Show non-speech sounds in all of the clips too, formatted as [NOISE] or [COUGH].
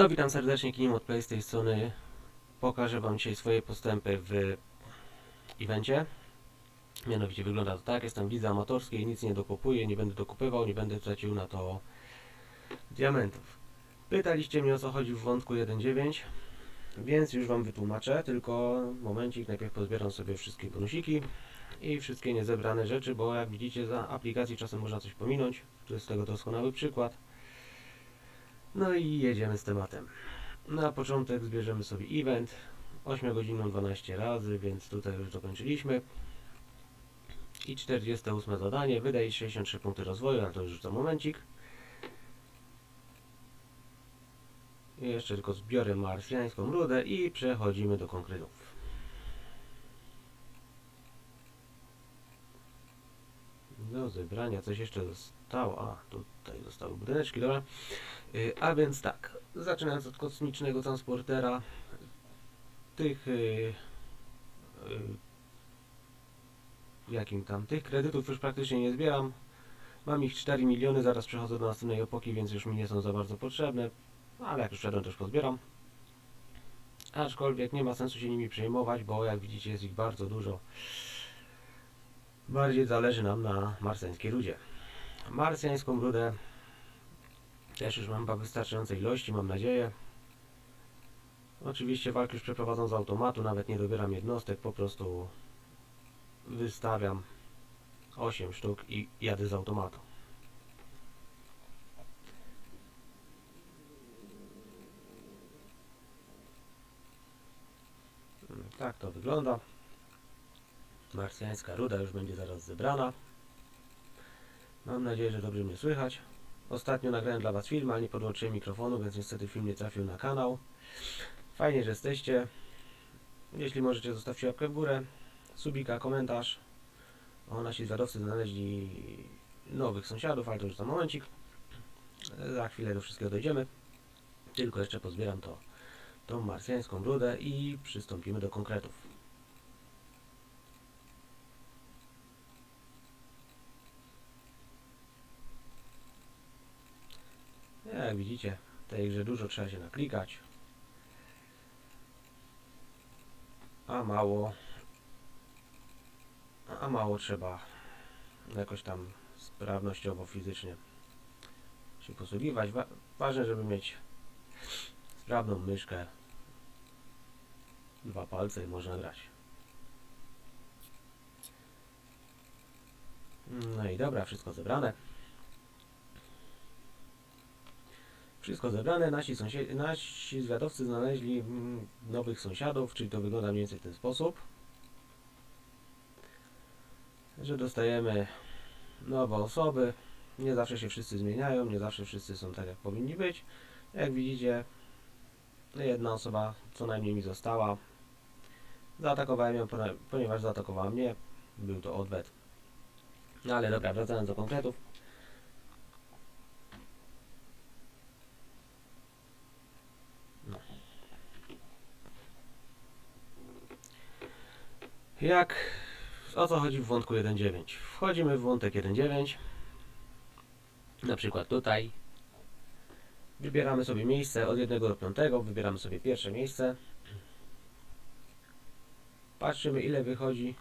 No, witam serdecznie, Kinim od z tej strony. Pokażę Wam dzisiaj swoje postępy w evencie. Mianowicie wygląda to tak, jestem w lidze amatorskiej, nic nie dokupuję, nie będę dokupywał, nie będę tracił na to diamentów. Pytaliście mnie o co chodzi w wątku 1.9, więc już Wam wytłumaczę, tylko momencik, najpierw pozbieram sobie wszystkie bonusiki i wszystkie niezebrane rzeczy, bo jak widzicie za aplikacji czasem można coś pominąć, tu jest tego doskonały przykład. No i jedziemy z tematem. Na początek zbierzemy sobie event 8 godziną 12 razy, więc tutaj już dokończyliśmy. I 48 zadanie, wydaje 63 punkty rozwoju, ale to już za momencik. I jeszcze tylko zbiorę marsjańską rudę i przechodzimy do konkretów. Do zebrania coś jeszcze zostało. A, tutaj zostały budyneczki, dobra. Y, A więc tak, zaczynając od kosmicznego transportera, tych y, y, jakim tam, tych kredytów już praktycznie nie zbieram. Mam ich 4 miliony, zaraz przechodzę do następnej epoki, więc już mi nie są za bardzo potrzebne, ale jak już wszedłem, też pozbieram. Aczkolwiek nie ma sensu się nimi przejmować, bo jak widzicie jest ich bardzo dużo. Bardziej zależy nam na marsjańskiej rudzie. Marsjańską rudę też już mam wystarczającej ilości, mam nadzieję. Oczywiście walki już przeprowadzam z automatu, nawet nie dobieram jednostek, po prostu wystawiam 8 sztuk i jadę z automatu. Tak to wygląda. Marsjańska ruda już będzie zaraz zebrana. Mam nadzieję, że dobrze mnie słychać. Ostatnio nagrałem dla Was film, ale nie podłączyłem mikrofonu, więc niestety film nie trafił na kanał. Fajnie, że jesteście. Jeśli możecie, zostawcie łapkę w górę, subika, komentarz. O, nasi zwiadowcy znaleźli nowych sąsiadów, ale to już za momencik. Za chwilę do wszystkiego dojdziemy. Tylko jeszcze pozbieram to, tą marsjańską brudę i przystąpimy do konkretów. Jak widzicie, w tej grze dużo trzeba się naklikać. A mało. A mało trzeba jakoś tam sprawnościowo, fizycznie się posługiwać. Wa ważne, żeby mieć sprawną myszkę. Dwa palce i można grać. No i dobra, wszystko zebrane. Wszystko zebrane, nasi, sąsiedzi, nasi zwiadowcy znaleźli mm, nowych sąsiadów, czyli to wygląda mniej więcej w ten sposób, że dostajemy nowe osoby, nie zawsze się wszyscy zmieniają, nie zawsze wszyscy są tak jak powinni być. Jak widzicie, jedna osoba co najmniej mi została. Zaatakowałem ją, ponieważ zaatakowała mnie, był to odwet. No ale dobra, wracając do konkretów. Jak o co chodzi w wątku 1.9? Wchodzimy w wątek 1.9. Na przykład tutaj. Wybieramy sobie miejsce od 1 do 5. Wybieramy sobie pierwsze miejsce. Patrzymy ile wychodzi.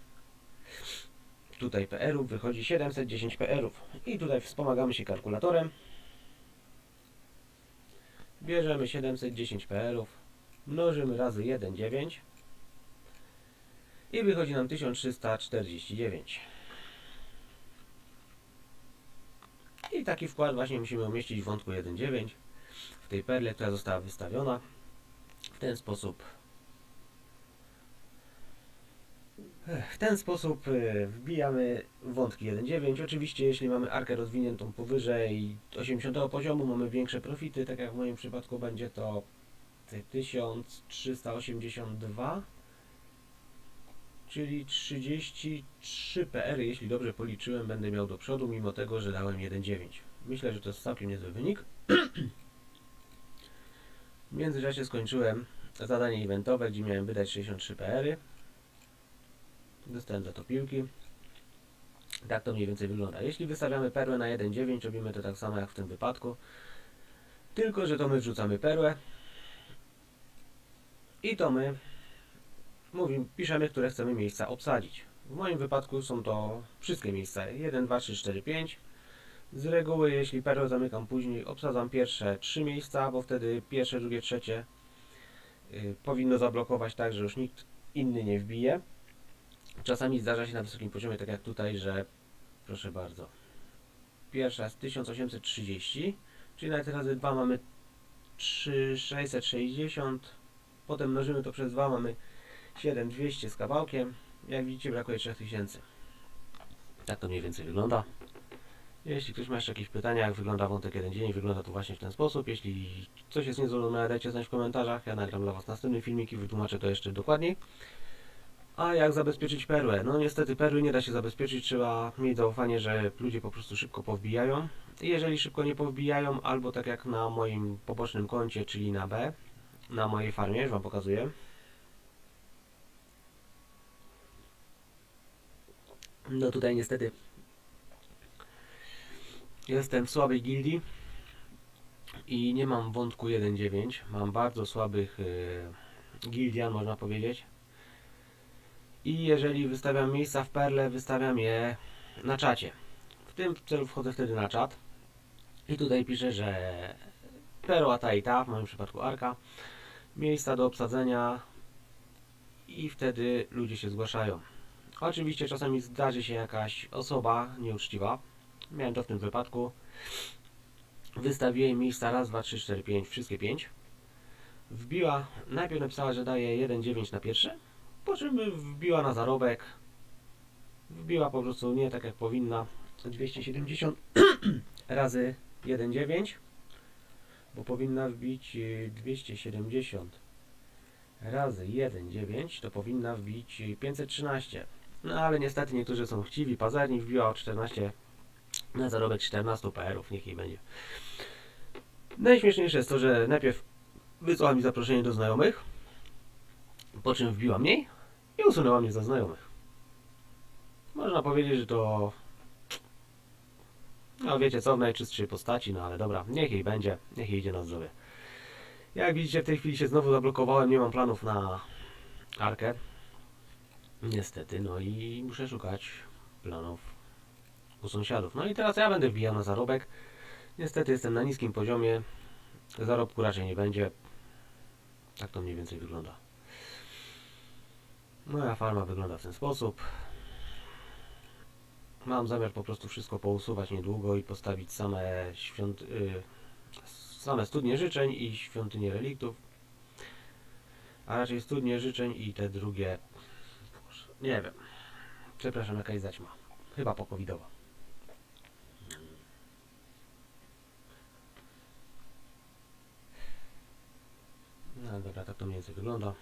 Tutaj PR-ów wychodzi 710 PR-ów. I tutaj wspomagamy się kalkulatorem. Bierzemy 710 PR-ów. Mnożymy razy 1,9 i wychodzi nam 1349. I taki wkład właśnie musimy umieścić w wątku 1.9 w tej perle, która została wystawiona. W ten sposób w ten sposób e, wbijamy wątki 1.9. Oczywiście jeśli mamy arkę rozwiniętą powyżej 80 poziomu mamy większe profity, tak jak w moim przypadku będzie to 1382 czyli 33 PR, jeśli dobrze policzyłem, będę miał do przodu, mimo tego, że dałem 1,9. Myślę, że to jest całkiem niezły wynik. [CLEARS THROAT] W międzyczasie skończyłem zadanie eventowe, gdzie miałem wydać 63 PR. Dostałem za to piłki. Tak to mniej więcej wygląda. Jeśli wystawiamy perłę na 1,9, robimy to tak samo jak w tym wypadku. Tylko, że to my wrzucamy perłę, I to my mówimy, piszemy, które chcemy miejsca obsadzić. W moim wypadku są to wszystkie miejsca 1, 2, 3, 4, 5. Z reguły, jeśli perłę zamykam później, obsadzam pierwsze trzy miejsca, bo wtedy pierwsze, drugie, trzecie y, powinno zablokować tak, że już nikt inny nie wbije. Czasami zdarza się na wysokim poziomie, tak jak tutaj, że proszę bardzo. Pierwsza jest 1830, czyli na te razy 2 mamy 3660. Potem mnożymy to przez 2, mamy 7200 z kawałkiem. Jak widzicie, brakuje 3000. Tak to mniej więcej wygląda. Jeśli ktoś ma jeszcze jakieś pytania, jak wygląda wątek jeden dzień, wygląda to właśnie w ten sposób. Jeśli coś jest niezrozumiałe, dajcie znać w komentarzach. Ja nagram dla Was następny filmik i wytłumaczę to jeszcze dokładniej. A jak zabezpieczyć perłę? No niestety perły nie da się zabezpieczyć, trzeba mieć zaufanie, że ludzie po prostu szybko powbijają. I jeżeli szybko nie powbijają, albo tak jak na moim pobocznym koncie, czyli na B, na mojej farmie, już Wam pokazuję. No tutaj niestety jestem w słabej gildii i nie mam wątku 1.9. Mam bardzo słabych yy, gildian, można powiedzieć. I jeżeli wystawiam miejsca w perle, wystawiam je na czacie. W tym celu wchodzę wtedy na czat i tutaj piszę, że perła ta i ta, w moim przypadku arka, miejsca do obsadzenia i wtedy ludzie się zgłaszają. Oczywiście czasami zdarzy się jakaś osoba nieuczciwa. Miałem to w tym wypadku. Wystawiłem miejsca raz, dwa, trzy, cztery, pięć, wszystkie pięć. Wbiła, najpierw napisała, że daje 1,9 na pierwsze, po czym wbiła na zarobek. Wbiła po prostu nie tak jak powinna. 270 [CLEARS THROAT] razy 1,9 bo powinna wbić y, 270 razy 1,9 to powinna wbić y, 513. No ale niestety niektórzy są chciwi, pazerni, wbiła o 14 na zarobek 14 PR-ów, niech jej będzie. Najśmieszniejsze jest to, że najpierw wysłała mi zaproszenie do znajomych, po czym wbiła mniej i usunęła mnie za znajomych. Można powiedzieć, że to no wiecie co, w najczystszej postaci, no ale dobra, niech jej będzie, niech jej idzie na zdrowie. Jak widzicie, w tej chwili się znowu zablokowałem, nie mam planów na arkę. Niestety, no i muszę szukać planów u sąsiadów. No i teraz ja będę wbijał na zarobek. Niestety jestem na niskim poziomie. Zarobku raczej nie będzie. Tak to mniej więcej wygląda. Moja farma wygląda w ten sposób. Mam zamiar po prostu wszystko pousuwać niedługo i postawić same świąt... Y, same studnie życzeń i świątynie reliktów. A raczej studnie życzeń i te drugie... Nie wiem. Przepraszam, jakaś zaćma. Chyba pokowidowa. No dobra, tak to mniej więcej wygląda.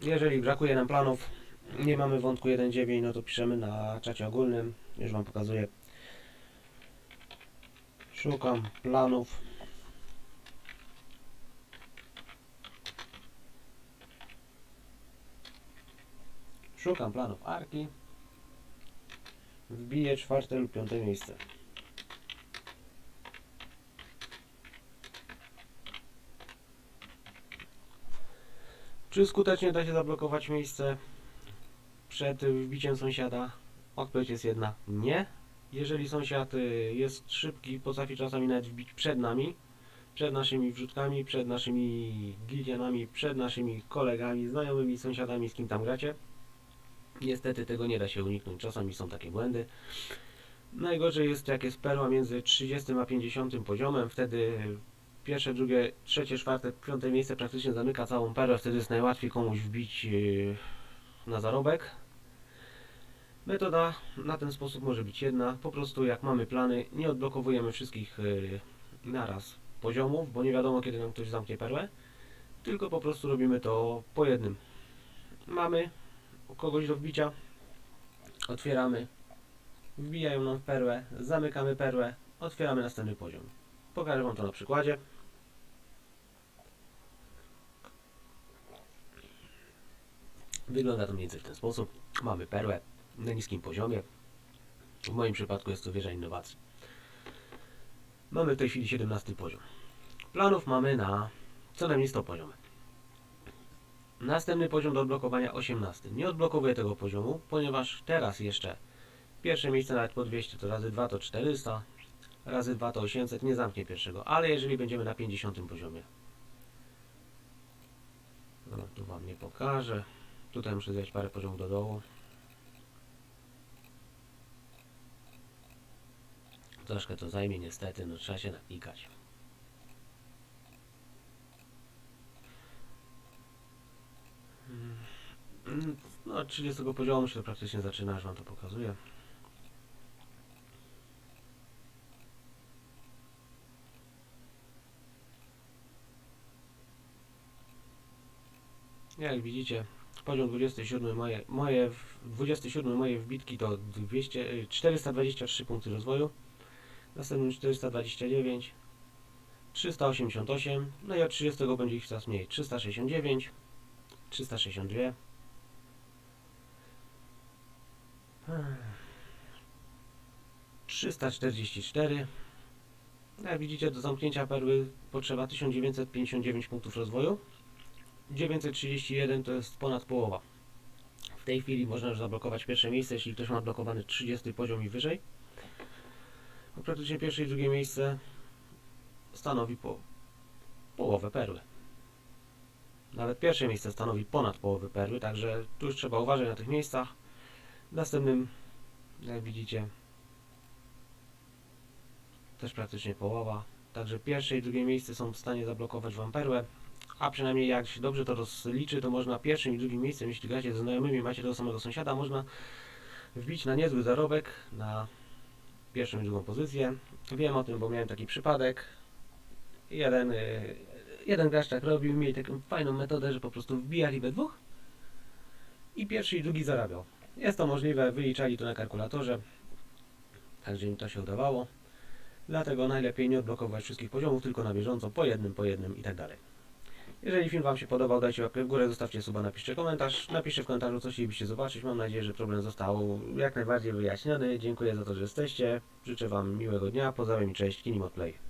Jeżeli brakuje nam planów, nie mamy wątku 1.9, no to piszemy na czacie ogólnym. Już Wam pokazuję. Szukam planów. Szukam planów arki. Wbiję czwarte lub piąte miejsce. Czy skutecznie da się zablokować miejsce przed wbiciem sąsiada? Odpowiedź jest jedna, nie. Jeżeli sąsiad y, jest szybki, potrafi czasami nawet wbić przed nami, przed naszymi wrzutkami, przed naszymi gildianami, przed naszymi kolegami, znajomymi, sąsiadami, z kim tam gracie. Niestety tego nie da się uniknąć, czasami są takie błędy. Najgorzej jest jak jest perła między 30 a 50 poziomem, wtedy pierwsze, drugie, trzecie, czwarte, piąte miejsce praktycznie zamyka całą perłę, wtedy jest najłatwiej komuś wbić yy, na zarobek. Metoda na ten sposób może być jedna. Po prostu jak mamy plany, nie odblokowujemy wszystkich yy, naraz poziomów, bo nie wiadomo kiedy nam ktoś zamknie perłę. Tylko po prostu robimy to po jednym. Mamy kogoś do wbicia, otwieramy, wbijają nam w perłę, zamykamy perłę, otwieramy następny poziom. Pokażę Wam to na przykładzie. Wygląda to mniej więcej w ten sposób. Mamy perłę na niskim poziomie. W moim przypadku jest to wieża innowacji. Mamy w tej chwili 17 poziom. Planów mamy na co najmniej 100 poziomów. Następny poziom do odblokowania 18. Nie odblokowuję tego poziomu, ponieważ teraz jeszcze pierwsze miejsce nawet po 200 to razy 2 to 400, razy 2 to 800, nie zamknie pierwszego, ale jeżeli będziemy na 50 poziomie. No, tu Wam nie pokażę. Tutaj muszę zejść parę poziomów do dołu. Troszkę to zajmie niestety, no trzeba się naklikać. No, od 30 poziomu się praktycznie zaczyna, aż Wam to pokazuję. Jak widzicie, poziom 27 moje, moje, w- 27 moje wbitki to 200, y, 423 punkty rozwoju. Następnym 429, 388, no i od 30 będzie ich coraz mniej. 369, 362. 344. Jak widzicie, do zamknięcia perły potrzeba 1959 punktów rozwoju. 931 to jest ponad połowa. W tej chwili można już zablokować pierwsze miejsce, jeśli ktoś ma blokowany 30 poziom i wyżej. Bo praktycznie pierwsze i drugie miejsce stanowi po, połowę perły. Nawet pierwsze miejsce stanowi ponad połowę perły, także tu już trzeba uważać na tych miejscach. Następnym, jak widzicie, też praktycznie połowa. Także pierwsze i drugie miejsce są w stanie zablokować Wam perłę. A przynajmniej jak się dobrze to rozliczy, to można pierwszym i drugim miejscem, jeśli gracie ze znajomymi, macie tego samego sąsiada, można wbić na niezły zarobek na pierwszą i drugą pozycję. Wiem o tym, bo miałem taki przypadek. Jeden, y, jeden gracz tak robił, mieli taką fajną metodę, że po prostu wbijali we dwóch i pierwszy i drugi zarabiał. Jest to możliwe, wyliczali to na kalkulatorze, także im to się udawało. Dlatego najlepiej nie odblokować wszystkich poziomów, tylko na bieżąco, po jednym, po jednym i tak dalej. Jeżeli film Wam się podobał, dajcie łapkę w górę, zostawcie suba, napiszcie komentarz, napiszcie w komentarzu, co chcielibyście zobaczyć. Mam nadzieję, że problem został jak najbardziej wyjaśniony. Dziękuję za to, że jesteście. Życzę Wam miłego dnia. Pozdrawiam i cześć. Kinimot Play.